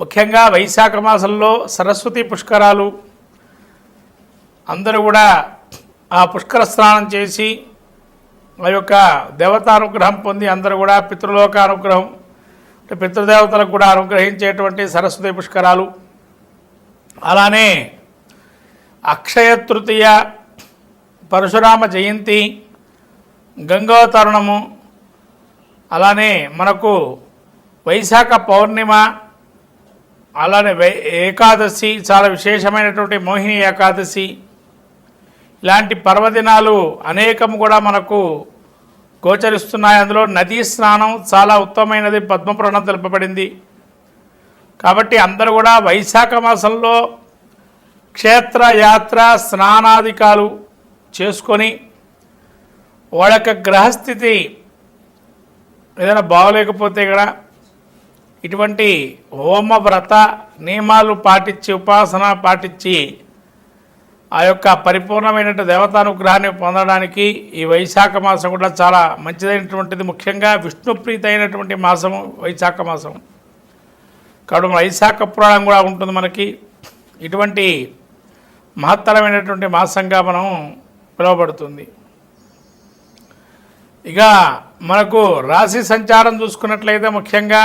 ముఖ్యంగా వైశాఖ మాసంలో సరస్వతి పుష్కరాలు అందరూ కూడా ఆ పుష్కర స్నానం చేసి ఆ యొక్క దేవతానుగ్రహం పొంది అందరూ కూడా పితృలోక అనుగ్రహం అంటే పితృదేవతలకు కూడా అనుగ్రహించేటువంటి సరస్వతి పుష్కరాలు. అలానే అక్షయ తృతీయ పరశురామ జయంతి గంగోతరుణము అలానే మనకు వైశాఖ పౌర్ణిమ అలానే వై ఏకాదశి చాలా విశేషమైనటువంటి మోహిని ఏకాదశి. ఇలాంటి పర్వదినాలు అనేకం కూడా మనకు గోచరిస్తున్నాయి. అందులో నదీ స్నానం చాలా ఉత్తమమైనది పద్మపురాణం తెలుపబడింది. కాబట్టి అందరూ కూడా వైశాఖ మాసంలో క్షేత్రయాత్ర స్నానాధికాలు చేసుకొని వాళ్ళ యొక్క గ్రహస్థితి ఏదైనా బాగోలేకపోతే కూడా ఇటువంటి హోమ వ్రత నియమాలు పాటించి ఉపాసన పాటించి ఆ యొక్క పరిపూర్ణమైనటువంటి దేవతానుగ్రహాన్ని పొందడానికి ఈ వైశాఖ మాసం కూడా చాలా మంచిదైనటువంటిది. ముఖ్యంగా విష్ణుప్రీతి అయినటువంటి మాసము వైశాఖ మాసం కాబట్టి వైశాఖ పురాణం కూడా ఉంటుంది మనకి. ఇటువంటి మహత్తరమైనటువంటి మాసంగా మనం పిలువబడుతుంది. ఇక మనకు రాశి సంచారం చూసుకున్నట్లయితే ముఖ్యంగా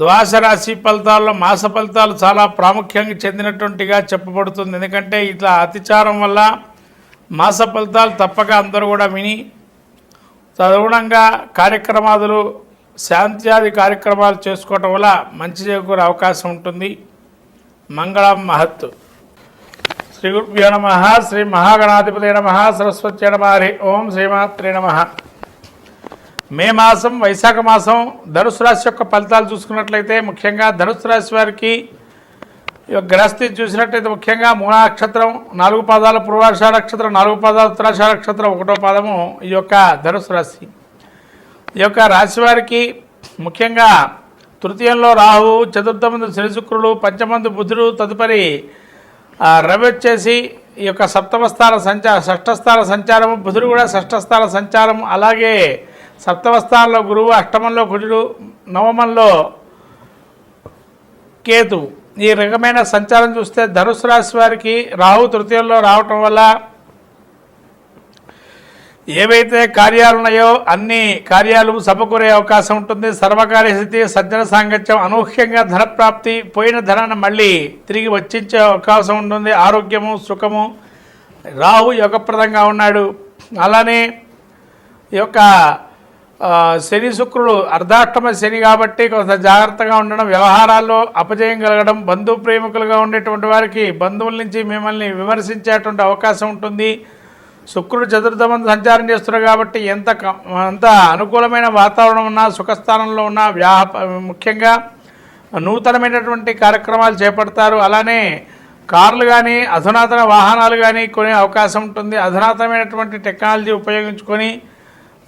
ద్వాస రాశి ఫలితాల్లో మాస ఫలితాలు చాలా ప్రాముఖ్యంగా చెందినటువంటిగా చెప్పబడుతుంది. ఎందుకంటే ఇట్లా అతిచారం వల్ల మాస ఫలితాలు తప్పక అందరూ కూడా విని తదుగుణంగా కార్యక్రమాదులు శాంత్యాది కార్యక్రమాలు చేసుకోవటం వల్ల మంచి చేకూరే అవకాశం ఉంటుంది. మంగళం మహత్ శ్రీ గురుభ్యో నమ శ్రీ మహాగణాధిపతి నమ సరస్వతి నమ హరి ఓం శ్రీమాత్రే నమ. మే మాసం వైశాఖ మాసం ధనుసు రాశి యొక్క ఫలితాలు చూసుకున్నట్లయితే ముఖ్యంగా ధనుసు రాశి వారికి ఈ యొక్క గ్రహస్థితి చూసినట్లయితే ముఖ్యంగా మూల నక్షత్రం నాలుగు పాదాల పూర్వాష నక్షత్రం నాలుగు పాదాల ఉత్తరాష నక్షత్రం ఒకటో పాదము ఈ యొక్క ధనుసు రాశి. ఈ యొక్క రాశి వారికి ముఖ్యంగా తృతీయంలో రాహు చతుర్థమందు శని శుక్రుడు పంచమందు బుధుడు తదుపరి రవి వచ్చేసి ఈ యొక్క సప్తమ స్థాన సంచార సంచారము బుధుడు కూడా షష్ఠస్థాన సంచారం అలాగే సప్తవస్థానంలో గురువు అష్టమంలో కుజుడు నవమంలో కేతు. ఈ రకమైన సంచారం చూస్తే ధనుసు రాశి వారికి రాహు తృతీయంలో రావటం వల్ల ఏవైతే కార్యాలు ఉన్నాయో అన్ని కార్యాలు సమకూరే అవకాశం ఉంటుంది. సర్వకార్య స్థితి సజ్జన సాంగత్యం అనూహ్యంగా ధనప్రాప్తి పోయిన ధనాన్ని మళ్ళీ తిరిగి వచ్చించే అవకాశం ఉంటుంది. ఆరోగ్యము సుఖము. రాహు యోగప్రదంగా ఉన్నాడు. అలానే ఈ యొక్క శని శుక్రుడు అర్ధాష్టమ శని కాబట్టి కొంత జాగ్రత్తగా ఉండడం వ్యవహారాల్లో అపజయం కలగడం బంధు ప్రేమికులుగా ఉండేటువంటి వారికి బంధువుల నుంచి మిమ్మల్ని విమర్శించేటువంటి అవకాశం ఉంటుంది. శుక్రుడు చతుర్థమం సంచారం చేస్తున్నారు కాబట్టి ఎంత క- ఎంత అనుకూలమైన వాతావరణం ఉన్నా సుఖస్థానంలో ఉన్న వ్యాహ ముఖ్యంగా నూతనమైనటువంటి కార్యక్రమాలు చేపడతారు. అలానే కార్లు కానీ అధునాతన వాహనాలు కానీ కొనే అవకాశం ఉంటుంది. అధునాతనమైనటువంటి టెక్నాలజీ ఉపయోగించుకొని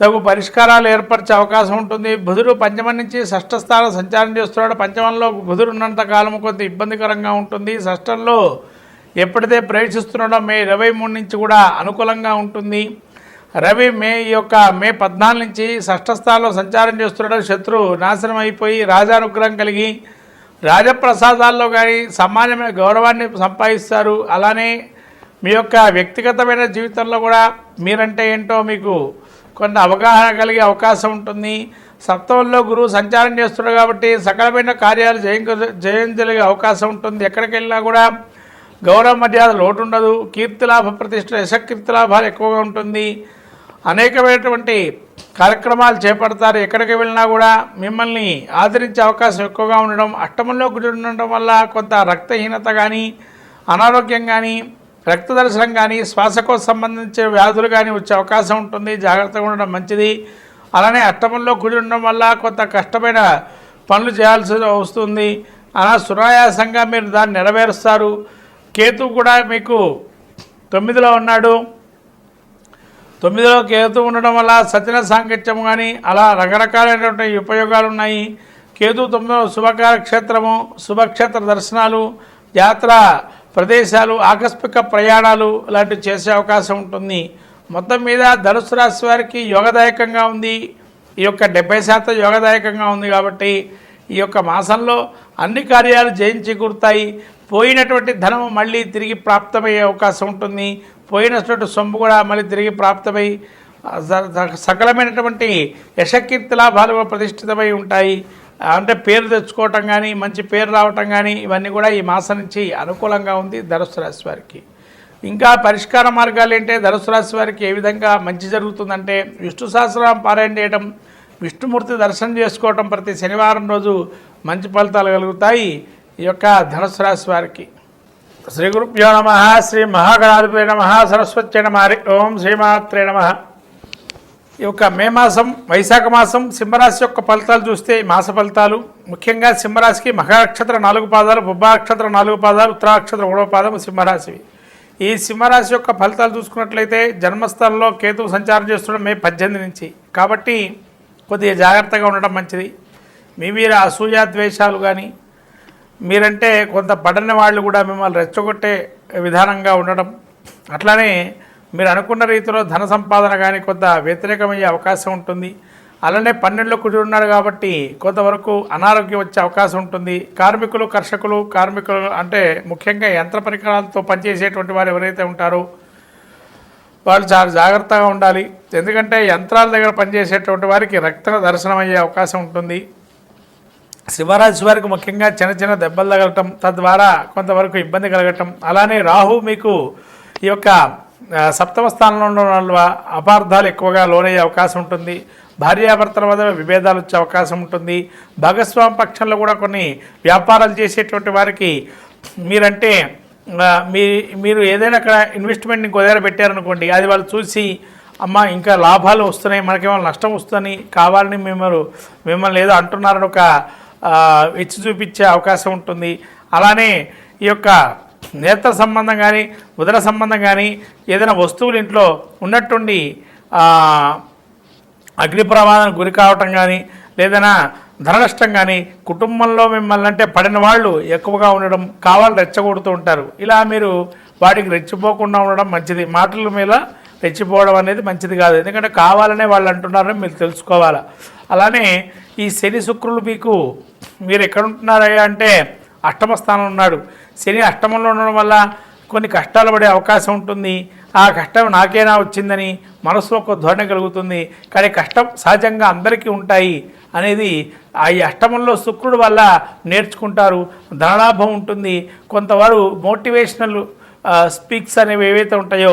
తగు పరిష్కారాలు ఏర్పరిచే అవకాశం ఉంటుంది. బుధుడు పంచమం నుంచి షష్ఠ స్థానం సంచారం చేస్తున్నాడు. పంచమంలో బుధుడు ఉన్నంత కాలం కొంత ఇబ్బందికరంగా ఉంటుంది. షష్ఠంలో ఎప్పుడైతే ప్రవేశిస్తున్నాడో మే ఇరవై మూడు నుంచి కూడా అనుకూలంగా ఉంటుంది. రవి మే ఈ యొక్క మే పద్నాలుగు నుంచి షష్ఠ స్థానంలో సంచారం చేస్తున్నాడు. శత్రువు నాశనం అయిపోయి రాజానుగ్రహం కలిగి రాజప్రసాదాల్లో కానీ సమాజమైన గౌరవాన్ని సంపాదిస్తారు. అలానే మీ యొక్క వ్యక్తిగతమైన జీవితంలో కూడా మీరంటే ఏంటో మీకు కొంత అవగాహన కలిగే అవకాశం ఉంటుంది. సప్తమంలో గురువు సంచారం చేస్తున్నాడు కాబట్టి సకలమైన కార్యాలు జయించగలిగే అవకాశం ఉంటుంది. ఎక్కడికి వెళ్ళినా కూడా గౌరవ మర్యాద లోటు ఉండదు కీర్తిలాభ ప్రతిష్ట యశకీర్తి లాభాలు ఎక్కువగా ఉంటుంది. అనేకమైనటువంటి కార్యక్రమాలు చేపడతారు. ఎక్కడికి వెళ్ళినా కూడా మిమ్మల్ని ఆదరించే అవకాశం ఎక్కువగా ఉండడం అష్టమంలో గురి ఉండడం వల్ల కొంత రక్తహీనత కానీ అనారోగ్యం కానీ రక్త దర్శనం కానీ శ్వాసకోశ సంబంధించిన వ్యాధులు కానీ వచ్చే అవకాశం ఉంటుంది. జాగ్రత్తగా ఉండడం మంచిది. అలానే అట్టమంలో కుడి ఉండడం వల్ల కొంత కష్టమైన పనులు చేయాల్సి వస్తుంది. అలా సునాయాసంగా మీరు దాన్ని నెరవేరుస్తారు. కేతు కూడా మీకు తొమ్మిదిలో ఉన్నాడు. తొమ్మిదిలో కేతు ఉండడం వల్ల సత్యన సాంగత్యం కానీ అలా రకరకాలైనటువంటి ఉపయోగాలు ఉన్నాయి. కేతు తొమ్మిదిలో శుభకార క్షేత్రము శుభక్షేత్ర దర్శనాలు యాత్ర ప్రదేశాలు ఆకస్మిక ప్రయాణాలు లాంటివి చేసే అవకాశం ఉంటుంది. మొత్తం మీద ధనుసు రాశి వారికి యోగదాయకంగా ఉంది. ఈ యొక్క డెబ్బై శాతం యోగదాయకంగా ఉంది కాబట్టి ఈ యొక్క మాసంలో అన్ని కార్యాలు జయించి కూరుతాయి. పోయినటువంటి ధనం మళ్ళీ తిరిగి ప్రాప్తమయ్యే అవకాశం ఉంటుంది. పోయినటువంటి సొమ్ము కూడా మళ్ళీ తిరిగి ప్రాప్తమై సకలమైనటువంటి యశకీర్తి లాభాలు ప్రతిష్ఠితమై ఉంటాయి. అంటే పేరు తెచ్చుకోవటం కానీ మంచి పేరు రావటం కానీ ఇవన్నీ కూడా ఈ మాసం నుంచి అనుకూలంగా ఉంది ధనుసు రాశి వారికి. ఇంకా పరిష్కార మార్గాలు ఏంటంటే ధనుసు రాశి వారికి ఏ విధంగా మంచి జరుగుతుందంటే విష్ణు సహస్రం పారాయణ చేయడం విష్ణుమూర్తి దర్శనం చేసుకోవటం ప్రతి శనివారం రోజు మంచి ఫలితాలు కలుగుతాయి ఈ యొక్క ధనుసు రాశి వారికి. శ్రీ గురుభ్యో నమ శ్రీ మహాగణాధిపతి నమ సరస్వతి నమ హరి ఓం శ్రీమాత్రే నమ. ఈ యొక్క మే మాసం వైశాఖ మాసం సింహరాశి యొక్క ఫలితాలు చూస్తే ఈ మాస ఫలితాలు ముఖ్యంగా సింహరాశికి మహానక్షత్ర నాలుగు పాదాలు బుబ్బానక్షత్ర నాలుగు పాదాలు ఉత్తరాక్షత్ర మూడవ పాదం సింహరాశివి. ఈ సింహరాశి యొక్క ఫలితాలు చూసుకున్నట్లయితే జన్మస్థలంలో కేతువు సంచారం చేస్తుండడం మే పద్దెనిమిది నుంచి. కాబట్టి కొద్దిగా జాగ్రత్తగా ఉండడం మంచిది. మీ మీరు అసూయ ద్వేషాలు కానీ మీరంటే కొంత పడని వాళ్ళు కూడా మిమ్మల్ని రెచ్చగొట్టే విధానంగా ఉండడం. అట్లానే మీరు అనుకున్న రీతిలో ధన సంపాదన కానీ కొంత వ్యతిరేకమయ్యే అవకాశం ఉంటుంది. అలానే పన్నెండులో కుడి ఉన్నాడు కాబట్టి కొంతవరకు అనారోగ్యం వచ్చే అవకాశం ఉంటుంది. కార్మికులు కర్షకులు కార్మికులు అంటే ముఖ్యంగా యంత్ర పరికరాలతో పనిచేసేటువంటి వారు ఎవరైతే ఉంటారో వాళ్ళు చాలా జాగ్రత్తగా ఉండాలి. ఎందుకంటే యంత్రాల దగ్గర పనిచేసేటువంటి వారికి రక్త దర్శనం అయ్యే అవకాశం ఉంటుంది. శివరాశి వారికి ముఖ్యంగా చిన్న చిన్న దెబ్బలు తగలటం తద్వారా కొంతవరకు ఇబ్బంది కలగటం. అలానే రాహు మీకు ఈ యొక్క సప్తమ స్థానంలో ఉండడం వల్ల అపార్థాలు ఎక్కువగా లోనయ్యే అవకాశం ఉంటుంది. భార్యాభర్తల వద్ద విభేదాలు వచ్చే అవకాశం ఉంటుంది. భాగస్వామి పక్షంలో కూడా కొన్ని వ్యాపారాలు చేసేటువంటి వారికి మీరంటే మీ మీరు ఏదైనా అక్కడ ఇన్వెస్ట్మెంట్ ఇంకో దగ్గర పెట్టారనుకోండి అది వాళ్ళు చూసి అమ్మ ఇంకా లాభాలు వస్తున్నాయి మనకేమో నష్టం వస్తుందని కావాలని మిమ్మల్ని మిమ్మల్ని ఏదో అంటున్నారని ఒక ఆ, చూపించే అవకాశం ఉంటుంది. అలానే ఈ యొక్క నేత్ర సంబంధం కానీ ఉదర సంబంధం కానీ ఏదైనా వస్తువులు ఇంట్లో ఉన్నట్టుండి అగ్ని ప్రమాదానికి గురి కావటం కానీ లేదైనా ధన నష్టం కానీ కుటుంబంలో మిమ్మల్ని అంటే పడిన వాళ్ళు ఎక్కువగా ఉండడం కావాలి రెచ్చగొడుతూ ఉంటారు. ఇలా మీరు వాటికి రెచ్చిపోకుండా ఉండడం మంచిది. మాటల మీద రెచ్చిపోవడం అనేది మంచిది కాదు. ఎందుకంటే కావాలనే వాళ్ళు అంటున్నారని మీరు తెలుసుకోవాలి? అలానే ఈ శని శుక్రులు మీకు మీరు ఎక్కడ అంటే అష్టమ స్థానం ఉన్నాడు. శని అష్టమంలో ఉండడం వల్ల కొన్ని కష్టాలు పడే అవకాశం ఉంటుంది. ఆ కష్టం నాకేనా వచ్చిందని మనసులో ఒక ధోరణి కలుగుతుంది. కానీ కష్టం సహజంగా అందరికీ ఉంటాయి అనేది ఆ అష్టమంలో శుక్రుడు వల్ల నేర్చుకుంటారు. ధనలాభం ఉంటుంది. కొంతవారు మోటివేషనల్ స్పీక్స్ అనేవి ఏవైతే ఉంటాయో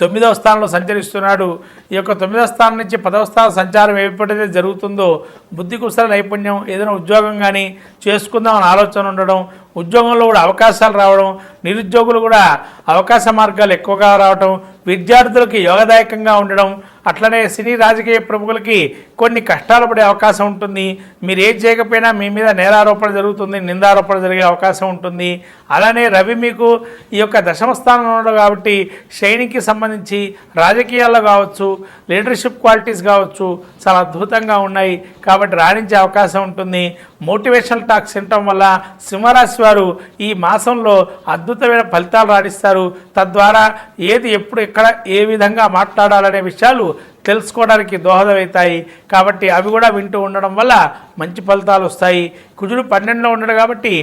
తొమ్మిదవ స్థానంలో సంచరిస్తున్నాడు. ఈ యొక్క తొమ్మిదవ స్థానం నుంచి పదవ స్థానం సంచారం ఎప్పుడైతే జరుగుతుందో బుద్ధి కుశల నైపుణ్యం ఏదైనా ఉద్యోగం కానీ చేసుకుందామని ఆలోచన ఉండడం ఉద్యోగంలో కూడా అవకాశాలు రావడం నిరుద్యోగులు కూడా అవకాశ మార్గాలు ఎక్కువగా రావడం విద్యార్థులకి యోగదాయకంగా ఉండడం అట్లనే సినీ రాజకీయ ప్రముఖులకి కొన్ని కష్టాలు పడే అవకాశం ఉంటుంది. మీరు ఏం చేయకపోయినా మీ మీద నేరారోపణ జరుగుతుంది నిందారోపణ జరిగే అవకాశం ఉంటుంది. అలానే రవి మీకు ఈ యొక్క దశమ స్థానంలో ఉన్నాడు కాబట్టి శైనికి సంబంధించి రాజకీయాల్లో కావచ్చు లీడర్షిప్ క్వాలిటీస్ కావచ్చు చాలా అద్భుతంగా ఉన్నాయి కాబట్టి రాణించే అవకాశం ఉంటుంది. మోటివేషనల్ టాక్స్ వినటం వల్ల సింహరాశి వారు ఈ మాసంలో అద్భుతమైన ఫలితాలు రాణిస్తారు. తద్వారా ఏది ఎప్పుడు ఎక్కడ ఏ విధంగా మాట్లాడాలనే విషయాలు తెలుసుకోవడానికి దోహదమవుతాయి. కాబట్టి అవి కూడా వింటూ ఉండడం వల్ల మంచి ఫలితాలు వస్తాయి. కుజుడు పన్నెండులో ఉండడు కాబట్టి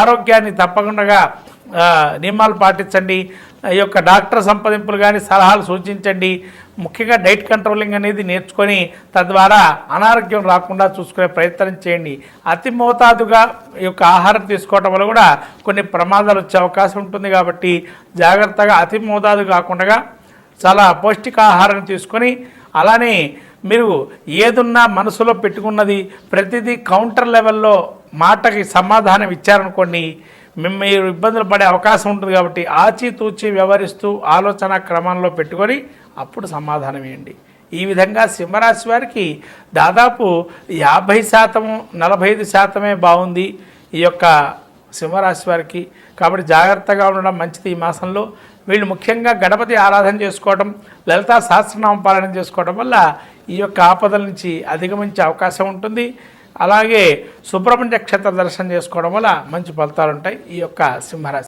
ఆరోగ్యాన్ని తప్పకుండా నియమాలు పాటించండి. ఈ యొక్క డాక్టర్ సంప్రదింపులు కానీ సలహాలు సూచించండి. ముఖ్యంగా డైట్ కంట్రోలింగ్ అనేది నేర్చుకొని తద్వారా అనారోగ్యం రాకుండా చూసుకునే ప్రయత్నం చేయండి. అతి మోతాదుగా ఈ యొక్క ఆహారం తీసుకోవటం వల్ల కూడా కొన్ని ప్రమాదాలు వచ్చే అవకాశం ఉంటుంది కాబట్టి జాగ్రత్తగా అతి మోతాదు కాకుండా చాలా పౌష్టికాహారం తీసుకొని అలానే మీరు ఏదున్నా మనసులో పెట్టుకున్నది ప్రతిదీ కౌంటర్ లెవెల్లో మాటకి సమాధానం ఇచ్చారనుకోండి మీరు ఇబ్బందులు పడే అవకాశం ఉంటుంది కాబట్టి ఆచితూచి వ్యవహరిస్తూ ఆలోచన క్రమంలో పెట్టుకొని అప్పుడు సమాధానం వేయండి ఈ విధంగా సింహరాశి వారికి దాదాపు యాభై శాతము నలభై ఐదు శాతమే బాగుంది ఈ యొక్క సింహరాశి వారికి. కాబట్టి జాగ్రత్తగా ఉండడం మంచిది ఈ మాసంలో. వీళ్ళు ముఖ్యంగా గణపతి ఆరాధన చేసుకోవడం లలితా సహస్రనామ పాలన చేసుకోవడం వల్ల ఈ యొక్క ఆపదల నుంచి అధిగమించే అవకాశం ఉంటుంది. అలాగే సుబ్రహ్మణ్య క్షేత్ర దర్శనం చేసుకోవడం వల్ల మంచి ఫలితాలు ఉంటాయి ఈ యొక్క సింహరాశి